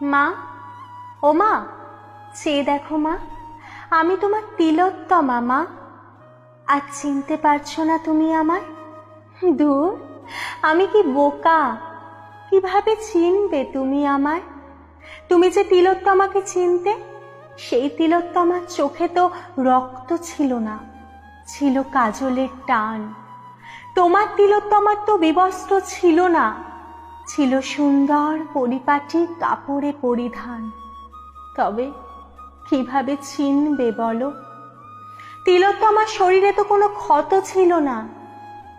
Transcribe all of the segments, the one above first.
মা, ও মা, চেয়ে দেখো মা, আমি তোমার তিলোত্তমা মা। আর চিনতে পারছ না তুমি আমার দূর, আমি কি বোকা? কীভাবে চিনবে তুমি আমার তুমি যে তিলোত্তমাকে চিনতে, সেই তিলোত্তমার চোখে তো রক্ত ছিল না, ছিল কাজলের টান। তোমার তিলোত্তমার তো বিবস্ত্র ছিল না ছিল সুন্দর পরিপাটি কাপড়ে পরিধান। তবে কীভাবে চিনবে বলো? তিলোত্তমার শরীরে তো কোনো ক্ষত ছিল না।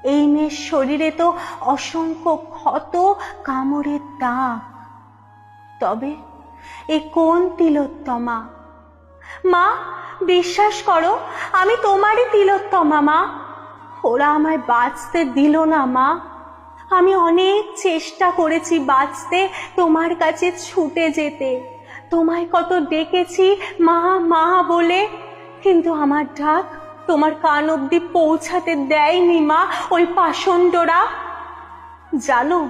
এই মেয়ের শরীরে তো অসংখ্য ক্ষত কামড়ের দাগ। তবে এ কোন তিলোত্তমা? মা, বিশ্বাস করো, আমি তোমারই তিলোত্তমা মা। ওরা আমায় বাঁচতে দিল না মা। আমি অনেক চেষ্টা করেছি বাঁচতে তোমার কাছে ছুটে যেতে। তোমায় কত ডেকেছি, মা মা বলে। কিন্তু আমার ডাক তোমার কান অব্দি পৌঁছাতে দেয়নি, মা, ওই পাষণ্ডরা। জানো,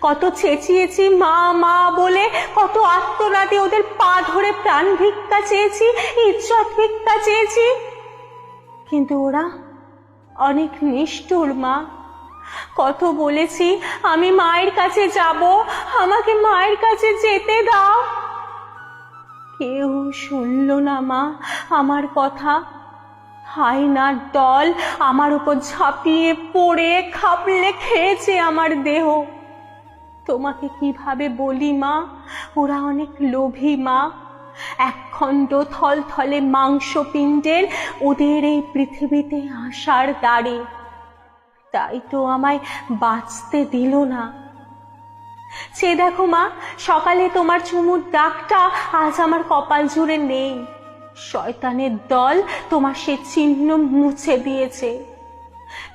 কত চেঁচিয়েছি, মা মা বলে, কত আত্মনাদে ওদের পা ধরে প্রাণ ভিক্ষা চেয়েছি, ইজ্জত ভিক্ষা চেয়েছি। কিন্তু ওরা অনেক নিষ্ঠুর, মা। কত বলেছি, আমি মায়ের কাছে যাব, আমাকে মায়ের কাছে যেতে দাও। কেউ শুনল না মা আমার কথা। হায়নার দল আমার উপর ঝাঁপিয়ে পড়ে খাপলে খেয়েছে আমার দেহ। তোমাকে কীভাবে বলি মা? ওরা অনেক লোভী মা। একখণ্ড থল থলে মাংসপিণ্ডের ওদের এই পৃথিবীতে আসার দ্বারে। তাই তো আমায় বাঁচতে দিল না। সে দেখো মা, সকালে তোমার চুমুর দাগটা আজ আমার কপাল জুড়ে নেই। শয়তানের দল তোমার সে চিহ্ন মুছে দিয়েছে।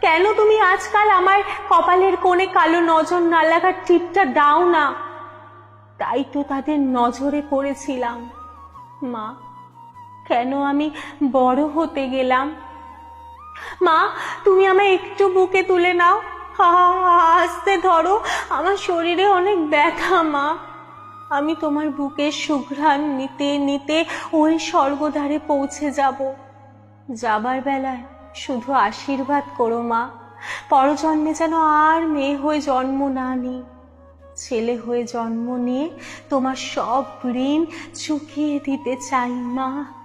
কেন তুমি আজকাল আমার কপালের কোণে কালো নজর না লাগার টিপটা দাও না? তাই তো তাদের নজরে পড়েছিলাম। মা, কেন আমি বড় হতে গেলাম? মা, তুমি আমায় একটু বুকে তুলে নাও। আস্তে ধরো। আমার শরীরে অনেক ব্যথা, মা। আমি তোমার বুকের সুঘ্রাণ নিতে নিতে ওই স্বর্গদ্বারে পৌঁছে যাব। যাবার বেলায় শুধু আশীর্বাদ করো, মা। পরজন্মে যেন আর মেয়ে হয়ে জন্ম না নিই ছেলে হয়ে জন্ম নিয়ে তোমার সব ঋণ চুকিয়ে দিতে চাই, মা।